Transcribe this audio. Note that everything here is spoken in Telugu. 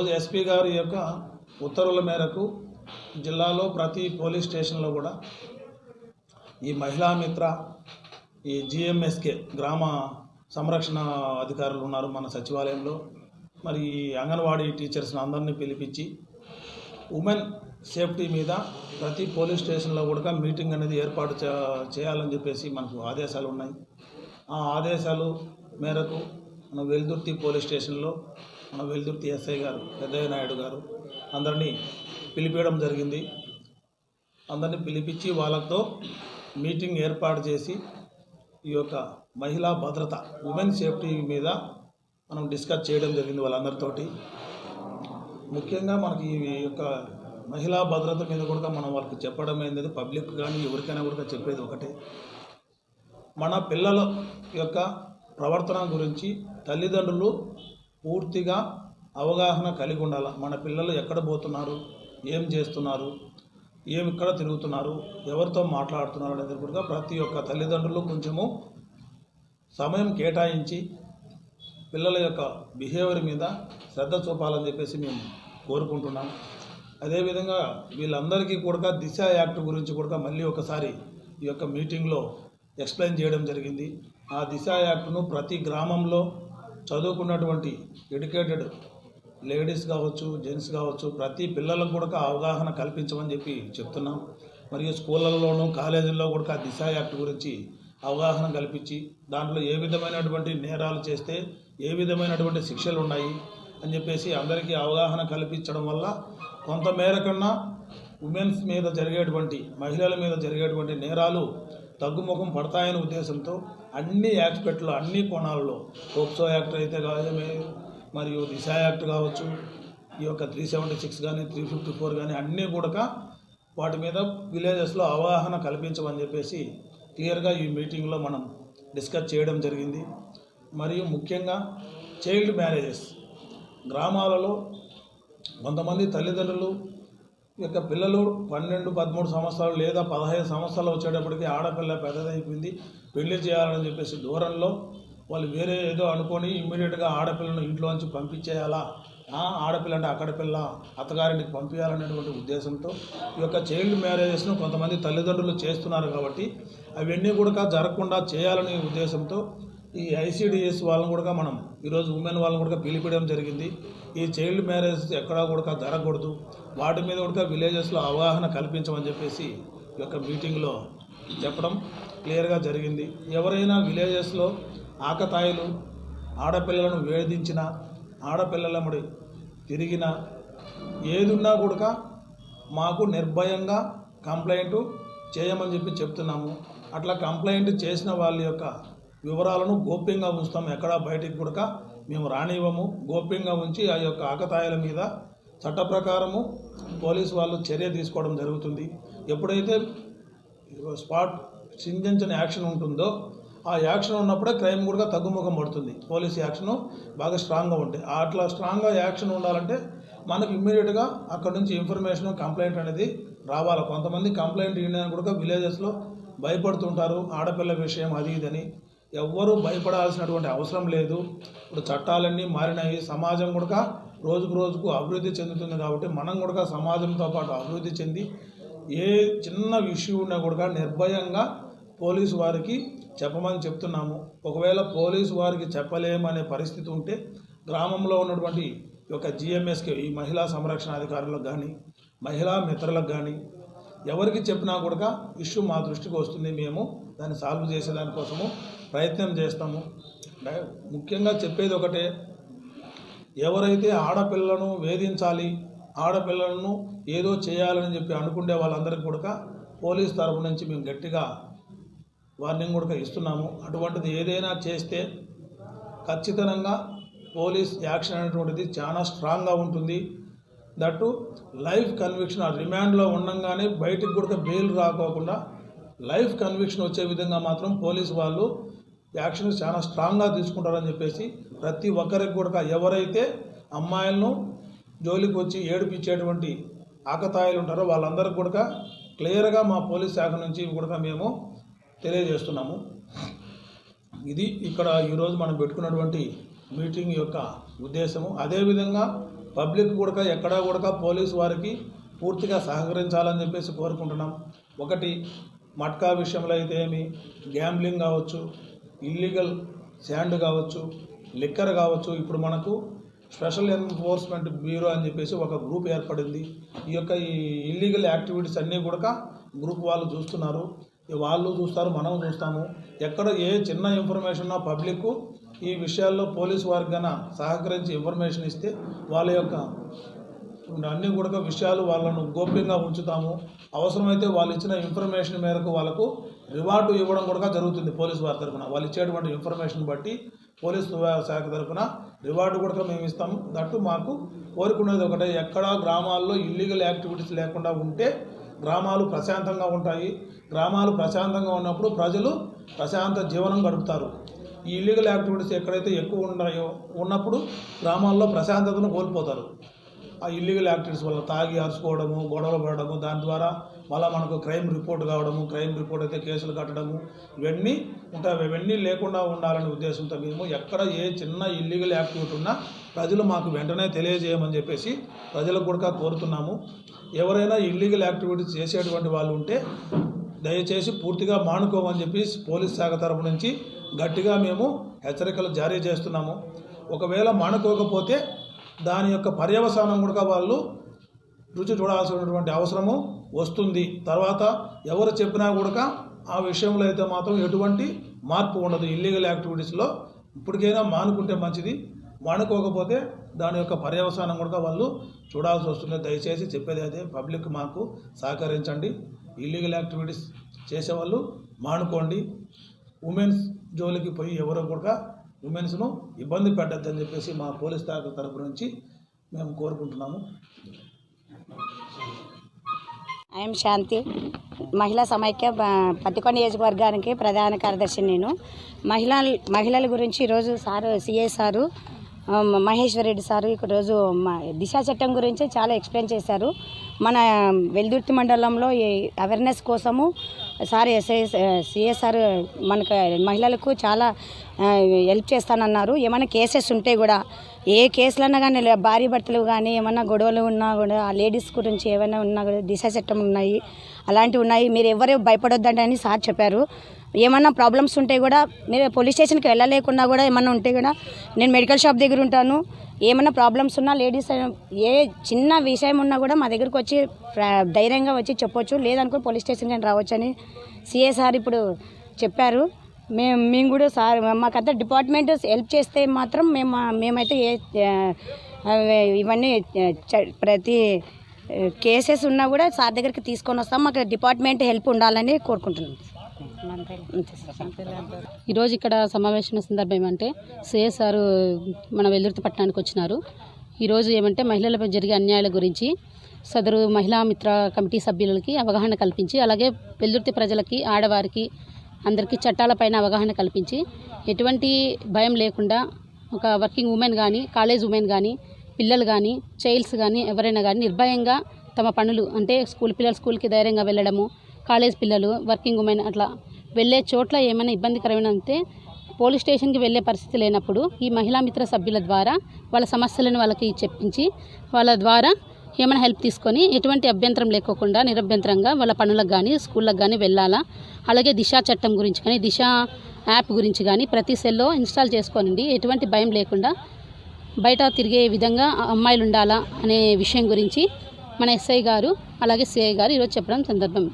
ఈరోజు ఎస్పీ గారి యొక్క ఉత్తర్వుల మేరకు జిల్లాలో ప్రతి పోలీస్ స్టేషన్లో కూడా ఈ మహిళా మిత్ర ఈ జిఎంఎస్కే గ్రామ సంరక్షణ అధికారులు ఉన్నారు మన సచివాలయంలో. మరి ఈ అంగన్వాడీ టీచర్స్ని అందరినీ పిలిపించి ఉమెన్ సేఫ్టీ మీద ప్రతి పోలీస్ స్టేషన్లో కూడా మీటింగ్ అనేది ఏర్పాటు చేయాలని చెప్పేసి మనకు ఆదేశాలు ఉన్నాయి. ఆ ఆదేశాలు మేరకు మన వెల్దుర్తి పోలీస్ స్టేషన్లో మన వెల్దుర్తి ఎస్ఐ గారు పెద్దయ్య నాయుడు గారు అందరినీ పిలిపించడం జరిగింది. అందరినీ పిలిపించి వాళ్ళతో మీటింగ్ ఏర్పాటు చేసి ఈ యొక్క మహిళా భద్రత ఉమెన్ సేఫ్టీ మీద మనం డిస్కస్ చేయడం జరిగింది వాళ్ళందరితోటి. ముఖ్యంగా మనకి ఈ యొక్క మహిళా భద్రత మీద కూడా మనం వాళ్ళకి చెప్పడం ఏంటంటే పబ్లిక్ కానీ ఎవరికైనా కూడా చెప్పేది ఒకటే. మన పిల్లల యొక్క ప్రవర్తన గురించి తల్లిదండ్రులు పూర్తిగా అవగాహన కలిగి ఉండాలి. మన పిల్లలు ఎక్కడ పోతున్నారు? ఏం చేస్తున్నారు? ఏం ఇక్కడ తిరుగుతున్నారు? ఎవరితో మాట్లాడుతున్నారు అనేది కూడా ప్రతి ఒక్క తల్లిదండ్రులు కొంచెము సమయం కేటాయించి పిల్లల యొక్క బిహేవియర్ మీద శ్రద్ధ చూపాలని చెప్పేసి మేము కోరుకుంటున్నాం. అదేవిధంగా వీళ్ళందరికీ కూడా దిశ యాక్ట్ గురించి కూడా మళ్ళీ ఒకసారి ఈ యొక్క మీటింగ్లో ఎక్స్ప్లెయిన్ చేయడం జరిగింది. ఆ దిశ యాక్ట్ను ప్రతి గ్రామంలో చదువుకున్నటువంటి ఎడ్యుకేటెడ్ లేడీస్ కావచ్చు జెంట్స్ కావచ్చు ప్రతి పిల్లలకు కూడా అవగాహన కల్పించమని చెప్పి చెప్తున్నాం. మరియు స్కూళ్ళల్లోనూ కాలేజీల్లో కూడా దిశ యాక్ట్ గురించి అవగాహన కల్పించి దాంట్లో ఏ విధమైనటువంటి నేరాలు చేస్తే ఏ విధమైనటువంటి శిక్షలు ఉన్నాయి అని చెప్పేసి అందరికీ అవగాహన కల్పించడం వల్ల కొంతమేర కన్నా ఉమెన్స్ మీద జరిగేటువంటి మహిళల మీద జరిగేటువంటి నేరాలు తగ్గుముఖం పడతాయనే ఉద్దేశంతో అన్ని యాక్స్పెక్ట్లో అన్ని కోణాలలో పోక్సో యాక్ట్ అయితే కాదే మరియు దిశ యాక్ట్ కావచ్చు ఈ యొక్క త్రీ సెవెంటీ సిక్స్ కానీ త్రీ ఫిఫ్టీ ఫోర్ కానీ అన్నీ కూడా వాటి మీద విలేజెస్లో అవగాహన కల్పించమని చెప్పేసి క్లియర్గా ఈ మీటింగ్లో మనం డిస్కస్ చేయడం జరిగింది. మరియు ముఖ్యంగా చైల్డ్ మ్యారేజెస్. గ్రామాలలో కొంతమంది తల్లిదండ్రులు ఈ యొక్క పిల్లలు పన్నెండు పదమూడు సంవత్సరాలు లేదా పదహైదు సంవత్సరాలు వచ్చేటప్పటికి ఆడపిల్ల పెద్దదైపోయింది. పెళ్ళి చేయాలని చెప్పేసి దూరంలో వాళ్ళు వేరే ఏదో అనుకొని ఇమ్మీడియట్గా ఆడపిల్లను ఇంట్లోంచి పంపించేయాలా? ఆడపిల్ల అంటే అక్కడ పిల్ల అత్తగారింటికి పంపించాలనేటువంటి ఉద్దేశంతో ఈ యొక్క చైల్డ్ మ్యారేజెస్ను కొంతమంది తల్లిదండ్రులు చేస్తున్నారు కాబట్టి అవన్నీ కూడా జరగకుండా చేయాలనే ఉద్దేశంతో ఈ ఐసీడిఎస్ వాళ్ళని కూడా మనం ఈరోజు ఉమెన్ వాళ్ళని కూడా పిలిపించడం జరిగింది. ఈ చైల్డ్ మ్యారేజ్ ఎక్కడా కూడా జరగకూడదు. వాటి మీద కూడా విలేజెస్లో అవగాహన కల్పించమని చెప్పేసి ఈ యొక్క మీటింగ్లో చెప్పడం క్లియర్గా జరిగింది. ఎవరైనా విలేజెస్లో ఆకతాయిలు ఆడపిల్లలను వేధించిన ఆడపిల్లలముడి తిరిగిన ఏదున్నా కూడా మాకు నిర్భయంగా కంప్లైంట్ చేయమని చెప్పి చెప్తున్నాము. అట్లా కంప్లైంట్ చేసిన వాళ్ళ యొక్క వివరాలను గోప్యంగా ఉంచుతాము ఎక్కడా బయటికి కూడా మేము రానివ్వము. గోప్యంగా ఉంచి ఆ యొక్క ఆకతాయిల మీద చట్ట ప్రకారము పోలీసు వాళ్ళు చర్య తీసుకోవడం జరుగుతుంది. ఎప్పుడైతే స్పాట్ సింధించిన యాక్షన్ ఉంటుందో ఆ యాక్షన్ ఉన్నప్పుడే క్రైమ్ కూడా తగ్గుముఖం పడుతుంది. పోలీస్ యాక్షన్ బాగా స్ట్రాంగ్గా ఉంటాయి. అట్లా స్ట్రాంగ్గా యాక్షన్ ఉండాలంటే మనకు ఇమ్మీడియట్గా అక్కడ నుంచి ఇన్ఫర్మేషన్ కంప్లైంట్ అనేది రావాలి. కొంతమంది కంప్లైంట్ ఇవ్వడానికి కూడా విలేజెస్లో భయపడుతుంటారు. ఆడపిల్ల విషయం అది ఇదని ఎవ్వరూ భయపడాల్సినటువంటి అవసరం లేదు. ఇప్పుడు చట్టాలన్నీ మారినాయి. సమాజం కూడా రోజుకు రోజుకు అభివృద్ధి చెందుతుంది కాబట్టి మనం కూడా సమాజంతో పాటు అభివృద్ధి చెంది ఏ చిన్న ఇష్యూ ఉన్నా కూడా నిర్భయంగా పోలీసు వారికి చెప్పమని చెప్తున్నాము. ఒకవేళ పోలీసు వారికి చెప్పలేమనే పరిస్థితి ఉంటే గ్రామంలో ఉన్నటువంటి ఒక యొక్క జిఎంఎస్కి ఈ మహిళా సంరక్షణ అధికారులకు కానీ మహిళా మిత్రులకు కానీ ఎవరికి చెప్పినా కూడా ఇష్యూ మా దృష్టికి వస్తుంది. మేము దాన్ని సాల్వ్ చేసేదానికోసము ప్రయత్నం చేస్తాము. డై- ముఖ్యంగా చెప్పేది ఒకటే ఎవరైతే ఆడపిల్లను వేధించాలి ఆడపిల్లలను ఏదో చేయాలని చెప్పి అనుకునే వాళ్ళందరికీ కూడా పోలీస్ తరపు నుంచి మేము గట్టిగా వార్నింగ్ కూడా ఇస్తున్నాము. అటువంటిది ఏదైనా చేస్తే ఖచ్చితంగా పోలీస్ యాక్షన్ అనేటువంటిది చాలా స్ట్రాంగ్గా ఉంటుంది. దట్టు లైఫ్ కన్విక్షన్ ఆ రిమాండ్లో ఉండంగానే బయటికి కూడా బెయిల్ రాకోకుండా లైఫ్ కన్విక్షన్ వచ్చే విధంగా మాత్రం పోలీస్ వాళ్ళు యాక్షన్ చాలా స్ట్రాంగ్గా తీసుకుంటారని చెప్పేసి ప్రతి ఒక్కరికి కూడా ఎవరైతే అమ్మాయిలను జోలికి వచ్చి ఏడిపించేటువంటి ఆకతాయిలు ఉంటారో వాళ్ళందరికీ కూడా క్లియర్గా మా పోలీస్ శాఖ నుంచి కూడా మేము తెలియజేస్తున్నాము. ఇది ఇక్కడ ఈరోజు మనం పెట్టుకున్నటువంటి మీటింగ్ యొక్క ఉద్దేశము. అదేవిధంగా పబ్లిక్ కూడా ఎక్కడా కూడా పోలీసు వారికి పూర్తిగా సహకరించాలని చెప్పేసి కోరుకుంటున్నాం. ఒకటి మట్కా విషయంలో అయితే ఏమి? గ్యాంబ్లింగ్ కావచ్చు ఇల్లీగల్ శాండ్ కావచ్చు లిక్కర్ కావచ్చు. ఇప్పుడు మనకు స్పెషల్ ఎన్ఫోర్స్మెంట్ బ్యూరో అని చెప్పేసి ఒక గ్రూప్ ఏర్పడింది. ఈ యొక్క ఈ ఇల్లీగల్ యాక్టివిటీస్ అన్నీ కూడా గ్రూప్ వాళ్ళు చూస్తున్నారు. వాళ్ళు చూస్తారు మనం చూస్తాము. ఎక్కడ ఏ చిన్న ఇన్ఫర్మేషన్ పబ్లిక్ ఈ విషయాల్లో పోలీసు వారికి కన్నా సహకరించి ఇన్ఫర్మేషన్ ఇస్తే వాళ్ళ యొక్క అన్ని కూడా విషయాలు వాళ్ళను గోప్యంగా ఉంచుతాము. అవసరమైతే వాళ్ళు ఇచ్చిన ఇన్ఫర్మేషన్ మేరకు వాళ్ళకు రివార్డు ఇవ్వడం కూడా జరుగుతుంది పోలీసు వారి తరఫున. వాళ్ళు ఇచ్చేటువంటి ఇన్ఫర్మేషన్ బట్టి పోలీసు శాఖ తరఫున రివార్డు కూడా మేము ఇస్తాము దట్టు మాకు కోరుకునేది ఒకటే. ఎక్కడ గ్రామాల్లో ఇల్లీగల్ యాక్టివిటీస్ లేకుండా ఉంటే గ్రామాలు ప్రశాంతంగా ఉంటాయి. గ్రామాలు ప్రశాంతంగా ఉన్నప్పుడు ప్రజలు ప్రశాంత జీవనం గడుపుతారు. ఈ ఇల్లీగల్ యాక్టివిటీస్ ఎక్కడైతే ఎక్కువ ఉన్నాయో ఉన్నప్పుడు గ్రామాల్లో ప్రశాంతతను కోల్పోతారు. ఆ ఇల్లీగల్ యాక్టివిటీస్ వల్ల తాగి అరుచుకోవడము గొడవలు పడడము దాని ద్వారా మళ్ళీ మనకు క్రైమ్ రిపోర్ట్ కావడము క్రైమ్ రిపోర్ట్ అయితే కేసులు కట్టడము ఇవన్నీ ఉంటాయి. ఇవన్నీ లేకుండా ఉండాలనే ఉద్దేశంతో మేము ఎక్కడ ఏ చిన్న ఇల్లీగల్ యాక్టివిటీ ఉన్నా ప్రజలు మాకు వెంటనే తెలియజేయమని చెప్పేసి ప్రజలకు కూడా కోరుతున్నాము. ఎవరైనా ఇల్లీగల్ యాక్టివిటీస్ చేసేటువంటి వాళ్ళు ఉంటే దయచేసి పూర్తిగా మానుకోమని చెప్పి పోలీస్ శాఖ తరపు నుంచి గట్టిగా మేము హెచ్చరికలు జారీ చేస్తున్నాము. ఒకవేళ మానుకోకపోతే దాని యొక్క పర్యవసానం కూడా వాళ్ళు రుచి చూడాల్సినటువంటి అవసరము వస్తుంది. తర్వాత ఎవరు చెప్పినా కూడా ఆ విషయంలో అయితే మాత్రం ఎటువంటి మార్పు ఉండదు. ఇల్లీగల్ యాక్టివిటీస్లో ఇప్పటికైనా మానుకుంటే మంచిది. మానుకోకపోతే దాని యొక్క పర్యవసానం కూడా వాళ్ళు చూడాల్సి వస్తుంది. దయచేసి చెప్పేది అదే. పబ్లిక్ మాకు సహకరించండి. ఇల్లీగల్ యాక్టివిటీస్ చేసేవాళ్ళు మానుకోండి. ఉమెన్స్ జోలికి పోయి ఎవరో కూడా ఉమెన్స్ను ఇబ్బంది పెట్టద్దని చెప్పేసి మా పోలీస్ శాఖ తరపు నుంచి మేము కోరుకుంటున్నాము. ఐఎమ్ శాంతి. మహిళా సమైక్య బ- పత్తికొండ నియోజకవర్గానికి ప్రధాన కార్యదర్శి నేను. మహిళా మహిళల గురించి ఈరోజు sir CI sir Maheshwar Reddy sir ఇక్కడ రోజు దిశ చట్టం గురించి చాలా ఎక్స్ప్లెయిన్ చేశారు. మన వెల్దుర్తి మండలంలో అవేర్నెస్ కోసము సార్ ఎస్ఐ సిఏ మనకు మహిళలకు చాలా హెల్ప్ చేస్తానన్నారు. ఏమైనా కేసెస్ ఉంటే కూడా ఏ కేసులన్నా కానీ భార్య భర్తలు కానీ ఏమైనా గొడవలు ఉన్నా కూడా ఆ లేడీస్ గురించి ఏమైనా ఉన్నా కూడా దిశ చట్టం ఉన్నాయి అలాంటివి ఉన్నాయి. మీరు ఎవరు భయపడొద్దండి అని సార్ చెప్పారు. ఏమన్నా ప్రాబ్లమ్స్ ఉంటే కూడా మీరు పోలీస్ స్టేషన్కి వెళ్ళలేకున్నా కూడా ఏమన్నా ఉంటే కూడా నేను మెడికల్ షాప్ దగ్గర ఉంటాను. ఏమన్నా ప్రాబ్లమ్స్ ఉన్నా లేడీస్ ఏ చిన్న విషయం ఉన్నా కూడా మా దగ్గరకు వచ్చి ధైర్యంగా వచ్చి చెప్పొచ్చు. లేదనుకో పోలీస్ స్టేషన్కి అని రావచ్చు అని సిఏ సార్ ఇప్పుడు చెప్పారు. మేము మేము కూడా సార్ మాకంతా డిపార్ట్మెంట్ హెల్ప్ చేస్తే మాత్రం మేము మేమైతే ఏ ఇవన్నీ చ- ప్రతి కేసెస్ ఉన్నా కూడా సార్ దగ్గరికి తీసుకొని వస్తాం. మాకు డిపార్ట్మెంట్ హెల్ప్ ఉండాలని కోరుకుంటున్నాం. ఈరోజు ఇక్కడ సమావేశం సందర్భం ఏమంటే సిఎస్ఆర్ మన వెల్లుర్తి పట్టణానికి వచ్చినారు. ఈరోజు ఏమంటే మహిళలపై జరిగే అన్యాయాల గురించి సదరు మహిళా మిత్ర కమిటీ సభ్యులకి అవగాహన కల్పించి అలాగే వెల్లుర్తి ప్రజలకి ఆడవారికి అందరికీ చట్టాలపైన అవగాహన కల్పించి ఎటువంటి భయం లేకుండా ఒక వర్కింగ్ ఉమెన్ కానీ కాలేజ్ ఉమెన్ కానీ పిల్లలు కానీ చైల్డ్స్ కానీ ఎవరైనా కానీ నిర్భయంగా తమ పనులు అంటే స్కూల్ పిల్లలు స్కూల్కి ధైర్యంగా వెళ్ళడము కాలేజ్ పిల్లలు వర్కింగ్ ఉమెన్ అట్లా వెళ్ళే చోట్ల ఏమైనా ఇబ్బందికరమైన ఉంటే పోలీస్ స్టేషన్కి వెళ్ళే పరిస్థితి లేనప్పుడు ఈ మహిళా మిత్ర సభ్యుల ద్వారా వాళ్ళ సమస్యలను వాళ్ళకి చెప్పించి వాళ్ళ ద్వారా ఏమైనా హెల్ప్ తీసుకొని ఎటువంటి అభ్యంతరం లేకోకుండా నిరభ్యంతరంగా వాళ్ళ పనులకు కానీ స్కూళ్ళకి కానీ వెళ్ళాలా? అలాగే దిశ చట్టం గురించి కానీ దిశ యాప్ గురించి కానీ ప్రతి సెల్లో ఇన్స్టాల్ చేసుకోనండి. ఎటువంటి భయం లేకుండా బయట తిరిగే విధంగా అమ్మాయిలు ఉండాలా అనే విషయం గురించి మన ఎస్ఐ గారు అలాగే సిఐ గారు ఈరోజు చెప్పడం సందర్భం.